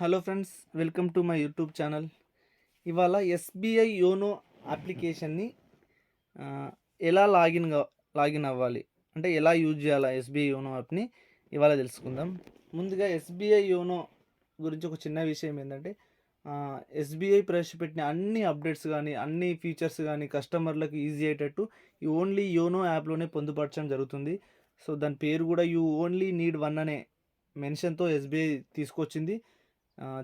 Hello friends welcome to my YouTube channel. ఇవాళ SBI YONO అప్లికేషన్ని ఎలా లాగిన్ లాగిన్ అవ్వాలి? అంటే ఎలా యూజ్ చేయాలా ఎస్బీఐ యోనో యాప్ని? ఇవాళ తెలుసుకుందాం. ముందుగా ఎస్బీఐ యోనో గురించి ఒక చిన్న విషయం ఏంటంటే ఎస్బీఐ ప్రవేశపెట్టిన అన్ని అప్డేట్స్ కానీ అన్ని ఫీచర్స్ కానీ కస్టమర్లకు ఈజీ అయ్యేటట్టు ఈ ఓన్లీ యోనో యాప్లోనే పొందుపరచడం జరుగుతుంది. సో దాని పేరు కూడా యూ ఓన్లీ నీడ్ వన్ అనే మెన్షన్తో ఎస్బీఐ తీసుకొచ్చింది.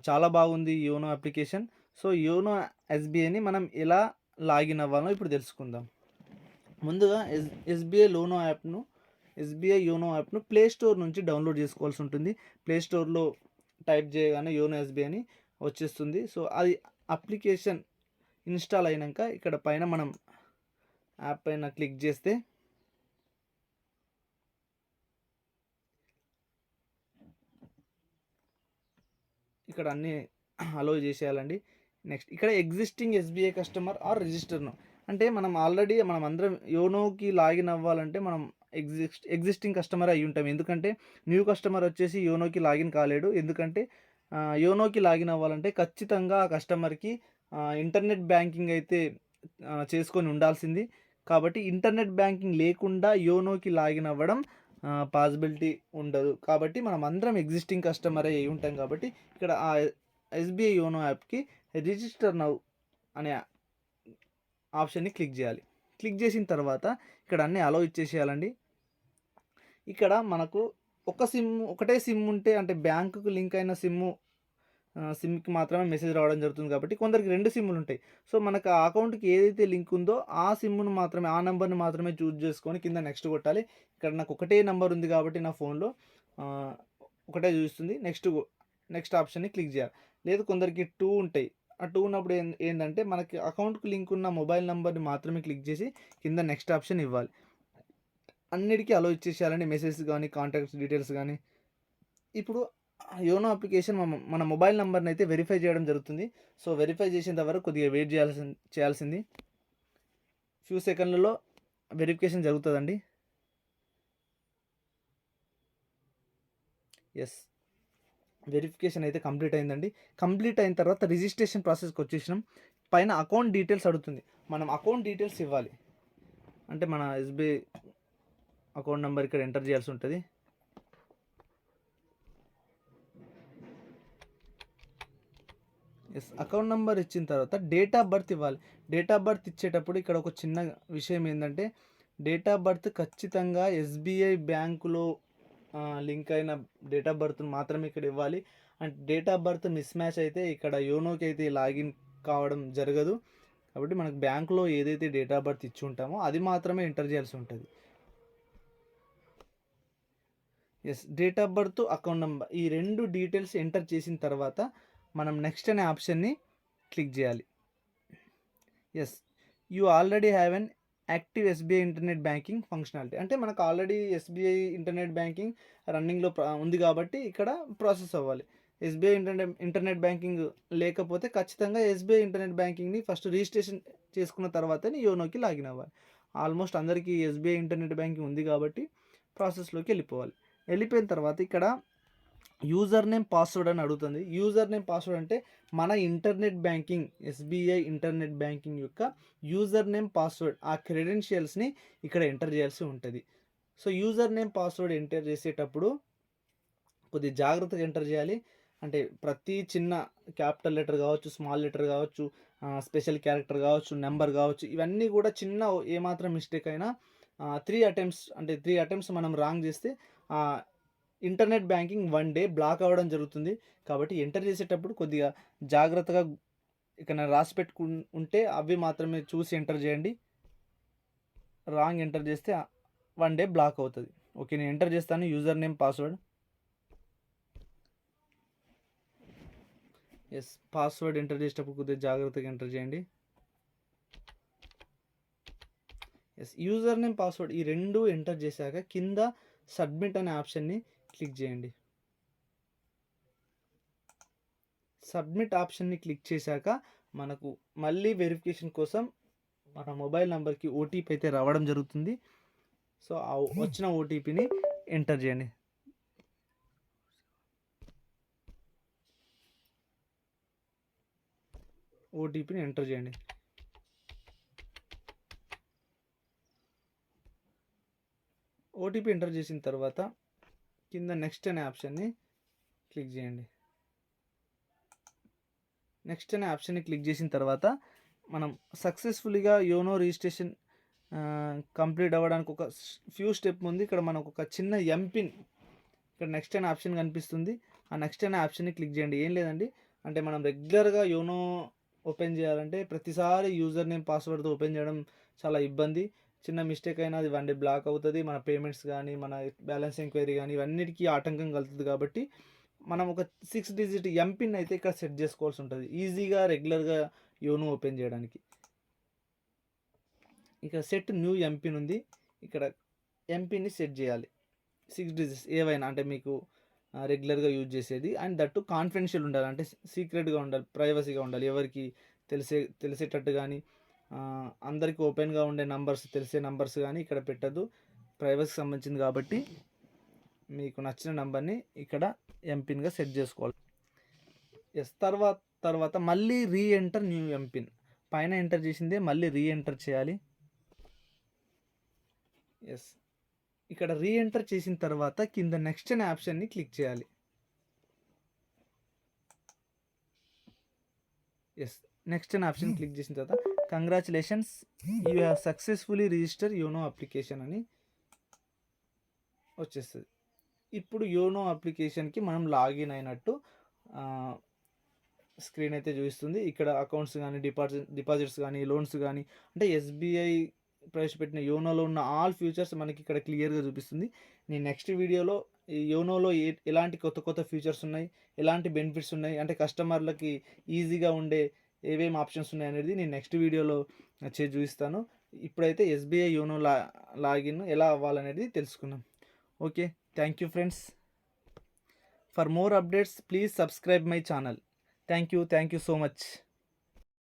చాలా బాగుంది యోనో అప్లికేషన్. సో యోనో ఎస్బీఐని మనం ఎలా లాగిన్ అవ్వాలో ఇప్పుడు తెలుసుకుందాం. ముందుగా ఎస్ ఎస్బీఐ లోనో యాప్ను ఎస్బీఐ యోనో యాప్ను ప్లే స్టోర్ నుంచి డౌన్లోడ్ చేసుకోవాల్సి ఉంటుంది. ప్లే స్టోర్లో టైప్ చేయగానే యోనో ఎస్బీఐ అని వచ్చేస్తుంది. సో అది అప్లికేషన్ ఇన్స్టాల్ అయినాక ఇక్కడ పైన మనం యాప్ పైన క్లిక్ చేస్తే ఇక్కడ అన్నీ అలో చేసేయాలండి. నెక్స్ట్ ఇక్కడ ఎగ్జిస్టింగ్ ఎస్బీఐ కస్టమర్ ఆర్ రిజిస్టర్ను అంటే మనం ఆల్రెడీ మనం అందరం యోనోకి లాగిన్ అవ్వాలంటే మనం ఎగ్జిస్ట్ ఎగ్జిస్టింగ్ కస్టమర్ అయి ఉంటాం. ఎందుకంటే న్యూ కస్టమర్ వచ్చేసి యోనోకి లాగిన్ కాలేడు. ఎందుకంటే యోనోకి లాగిన్ అవ్వాలంటే ఖచ్చితంగా ఆ కస్టమర్కి ఇంటర్నెట్ బ్యాంకింగ్ అయితే చేసుకొని ఉండాల్సింది. కాబట్టి ఇంటర్నెట్ బ్యాంకింగ్ లేకుండా యోనోకి లాగిన్ అవ్వడం పాసిబిలిటీ ఉండదు. కాబట్టి మనం అందరం ఎగ్జిస్టింగ్ కస్టమర్ అయి ఉంటాం కాబట్టి ఇక్కడ ఆ ఎస్బీఐ యోనో యాప్కి రిజిస్టర్ నౌ అనే ఆప్షన్ని క్లిక్ చేయాలి. క్లిక్ చేసిన తర్వాత ఇక్కడ అన్నీ అలో ఇచ్చేసేయాలండి. ఇక్కడ మనకు ఒక సిమ్ ఒకటే సిమ్ ఉంటే అంటే బ్యాంకుకు లింక్ అయిన సిమ్ము సిమ్కి మాత్రమే మెసేజ్ రావడం జరుగుతుంది కాబట్టి కొందరికి రెండు సిమ్లు ఉంటాయి. సో మనకు ఆ అకౌంట్కి ఏదైతే లింక్ ఉందో ఆ సిమ్ను మాత్రమే ఆ నెంబర్ని మాత్రమే చూజ్ చేసుకొని కింద నెక్స్ట్ కొట్టాలి. ఇక్కడ నాకు ఒకటే నెంబర్ ఉంది కాబట్టి నా ఫోన్లో ఒకటే చూస్తుంది నెక్స్ట్ నెక్స్ట్ ఆప్షన్ని క్లిక్ చేయాలి. లేదు కొందరికి టూ ఉంటాయి. ఆ టూ ఉన్నప్పుడు ఏం ఏంటంటే మనకి అకౌంట్కి లింక్ ఉన్న మొబైల్ నెంబర్ని మాత్రమే క్లిక్ చేసి కింద నెక్స్ట్ ఆప్షన్ ఇవ్వాలి. అన్నిటికీ అలో ఇచ్చేసేయాలండి. మెసేజ్ కానీ కాంటాక్ట్స్ డీటెయిల్స్ కానీ ఇప్పుడు యోనో అప్లికేషన్ మన మన మొబైల్ నెంబర్ని అయితే వెరిఫై చేయడం జరుగుతుంది. సో వెరిఫై చేసేంత వరకు కొద్దిగా వెయిట్ చేయాల్సి చేయాల్సింది. ఫ్యూ సెకండ్లలో వెరిఫికేషన్ జరుగుతుందండి. ఎస్ వెరిఫికేషన్ అయితే కంప్లీట్ అయిందండి. కంప్లీట్ అయిన తర్వాత రిజిస్ట్రేషన్ ప్రాసెస్కి వచ్చేసినాం. పైన అకౌంట్ డీటెయిల్స్ అడుగుతుంది. మనం అకౌంట్ డీటెయిల్స్ ఇవ్వాలి. అంటే మన ఎస్బీఐ అకౌంట్ నెంబర్ ఇక్కడ ఎంటర్ చేయాల్సి ఉంటుంది. ఎస్ అకౌంట్ నెంబర్ ఇచ్చిన తర్వాత డేట్ ఆఫ్ బర్త్ ఇవ్వాలి. డేట్ ఆఫ్ బర్త్ ఇచ్చేటప్పుడు ఇక్కడ ఒక చిన్న విషయం ఏంటంటే డేట్ ఆఫ్ బర్త్ ఖచ్చితంగా ఎస్బీఐ బ్యాంకులో లింక్ అయిన డేట్ ఆఫ్ బర్త్ మాత్రమే ఇక్కడ ఇవ్వాలి. And date of birth mismatch అయితే ఇక్కడ యోనోకి అయితే లాగిన్ కావడం జరగదు. కాబట్టి మనకు బ్యాంకులో ఏదైతే డేట్ ఆఫ్ బర్త్ ఇచ్చి ఉంటామో అది మాత్రమే ఎంటర్ చేయాల్సి ఉంటుంది. Yes date of birth account number ఈ రెండు డీటెయిల్స్ ఎంటర్ చేసిన తర్వాత మనం నెక్స్ట్ అనే ఆప్షన్ని క్లిక్ చేయాలి. Yes you already have an active SBI internet banking functionality అంటే మనకు ఆల్రెడీ ఎస్బీఐ ఇంటర్నెట్ బ్యాంకింగ్ రన్నింగ్లో ఉంది కాబట్టి ఇక్కడ ప్రాసెస్ అవ్వాలి. ఎస్బీఐ ఇంటర్నెట్ ఇంటర్నెట్ బ్యాంకింగ్ లేకపోతే ఖచ్చితంగా ఎస్బీఐ ఇంటర్నెట్ బ్యాంకింగ్ని ఫస్ట్ రిజిస్ట్రేషన్ చేసుకున్న తర్వాతనే యోనోకి లాగిన్ అవ్వాలి. ఆల్మోస్ట్ అందరికీ ఎస్బీఐ ఇంటర్నెట్ బ్యాంకింగ్ ఉంది కాబట్టి ప్రాసెస్లోకి వెళ్ళిపోవాలి. వెళ్ళిపోయిన తర్వాత ఇక్కడ యూజర్ నేమ్ పాస్వర్డ్ అని అడుగుతుంది. యూజర్ నేమ్ పాస్వర్డ్ అంటే మన internet banking SBI internet banking యొక్క యూజర్ నేమ్ పాస్వర్డ్ ఆ క్రెడెన్షియల్స్ని ఇక్కడ ఎంటర్ చేయాల్సి ఉంటుంది. So user name password enter చేసేటప్పుడు కొద్ది జాగ్రత్తగా ఎంటర్ చేయాలి. అంటే ప్రతి చిన్న క్యాపిటల్ లెటర్ కావచ్చు స్మాల్ లెటర్ కావచ్చు స్పెషల్ క్యారెక్టర్ కావచ్చు నెంబర్ కావచ్చు ఇవన్నీ కూడా చిన్న ఏమాత్రం మిస్టేక్ అయినా త్రీ అటెంప్ట్స్ అంటే త్రీ అటెంప్ట్స్ మనం రాంగ్ చేస్తే internet banking one day block అవ్వడం జరుగుతుంది. కాబట్టి ఎంటర్ చేసేటప్పుడు కొద్దిగా జాగ్రత్తగా ఇక్కడ రాసి పెట్టుకు ఉంటే అవి మాత్రమే చూసి ఎంటర్ చేయండి. రాంగ్ ఎంటర్ చేస్తే వన్ డే బ్లాక్ అవుతుంది. ఓకే నేను ఎంటర్ చేస్తాను. User name password. Yes password enter చేసేటప్పుడు కొద్దిగా జాగ్రత్తగా ఎంటర్ చేయండి. ఎస్ యూజర్ నేమ్ పాస్వర్డ్ ఈ రెండు ఎంటర్ చేశాక కింద సబ్మిట్ అనే ఆప్షన్ని క్లిక్ చేయండి. సబ్మిట్ ఆప్షన్ని క్లిక్ చేశాక మనకు మళ్ళీ వెరిఫికేషన్ కోసం మన మొబైల్ నెంబర్కి ఓటీపీ అయితే రావడం జరుగుతుంది. సో ఆ వచ్చిన ఓటీపీని ఎంటర్ చేయండి. ఓటీపీని ఎంటర్ చేయండి. ఓటీపీ ఎంటర్ చేసిన తర్వాత కింద నెక్స్ట్ అనే ఆప్షన్ని క్లిక్ చేయండి. నెక్స్ట్ అనే ఆప్షన్ని క్లిక్ చేసిన తర్వాత మనం సక్సెస్ఫుల్గా యోనో రిజిస్ట్రేషన్ కంప్లీట్ అవ్వడానికి ఒక ఫ్యూ స్టెప్ ఉంది ఇక్కడ మనకు ఒక చిన్న ఎంపిన్ ఇక్కడ నెక్స్ట్ అనే ఆప్షన్ కనిపిస్తుంది. ఆ నెక్స్ట్ అనే ఆప్షన్ని క్లిక్ చేయండి. ఏం లేదండి. అంటే మనం రెగ్యులర్గా యోనో ఓపెన్ చేయాలంటే ప్రతిసారి యూజర్ నేమ్ పాస్వర్డ్తో ఓపెన్ చేయడం చాలా ఇబ్బంది. చిన్న మిస్టేక్ అయినా అది వన్ డే బ్లాక్ అవుతుంది. మన పేమెంట్స్ కానీ మన బ్యాలెన్స్ ఎంక్వైరీ కానీ ఇవన్నిటికీ ఆటంకం కలుగుతుంది కాబట్టి మనం ఒక సిక్స్ డిజిట్ ఎంపిన్ అయితే ఇక్కడ సెట్ చేసుకోవాల్సి ఉంటుంది. ఈజీగా రెగ్యులర్గా యోనో ఓపెన్ చేయడానికి. ఇక్కడ సెట్ న్యూ ఎంపిన్ ఉంది. ఇక్కడ ఎంపిన్ని సెట్ చేయాలి. సిక్స్ డిజిట్స్ ఏవైనా అంటే మీకు రెగ్యులర్గా యూజ్ చేసేది. అండ్ దట్టు కాన్ఫిడెన్షియల్ ఉండాలి. అంటే సీక్రెట్గా ఉండాలి ప్రైవసీగా ఉండాలి. ఎవరికి తెలిసే తెలిసేటట్టు కానీ అందరికీ ఓపెన్గా ఉండే నంబర్స్ తెలిసే నంబర్స్ కానీ ఇక్కడ పెట్టద్దు. ప్రైవసీకి సంబంధించింది కాబట్టి మీకు నచ్చిన నెంబర్ని ఇక్కడ ఎంపిన్గా సెట్ చేసుకోవాలి. ఎస్ తర్వాత తర్వాత మళ్ళీ రీ ఎంటర్ న్యూ ఎంపిన్. పైన ఎంటర్ చేసిందే మళ్ళీ రీ ఎంటర్ చేయాలి. ఎస్ ఇక్కడ రీ ఎంటర్ చేసిన తర్వాత కింద నెక్స్ట్ అనే ఆప్షన్ని క్లిక్ చేయాలి. ఎస్ నెక్స్ట్ అనే ఆప్షన్ క్లిక్ చేసిన తర్వాత congratulations you have successfully register YONO application అని వచ్చేస్తుంది. ఇప్పుడు యోనో అప్లికేషన్కి మనం లాగిన్ అయినట్టు స్క్రీన్ అయితే చూపిస్తుంది. ఇక్కడ అకౌంట్స్ కానీ డిపాజిట్ డిపాజిట్స్ కానీ లోన్స్ కానీ అంటే ఎస్బీఐ ప్రవేశపెట్టిన యోనోలో ఉన్న ఆల్ ఫ్యూచర్స్ మనకి ఇక్కడ క్లియర్గా చూపిస్తుంది. నేను నెక్స్ట్ వీడియోలో ఈ యోనోలో ఏ ఎలాంటి కొత్త కొత్త ఫీచర్స్ ఉన్నాయి ఎలాంటి బెనిఫిట్స్ ఉన్నాయి అంటే కస్టమర్లకి ఈజీగా ఉండే ఏవేమి ఆప్షన్స్ ఉన్నాయి అనేది నేను నెక్స్ట్ వీడియోలో వచ్చి చూపిస్తాను. ఇప్పుడైతే ఎస్బీఐ యోనో లా లాగిన్ ఎలా అవ్వాలనేది తెలుసుకుందాం. Okay thank you friends. For more updates please subscribe my channel. Thank you thank you so much.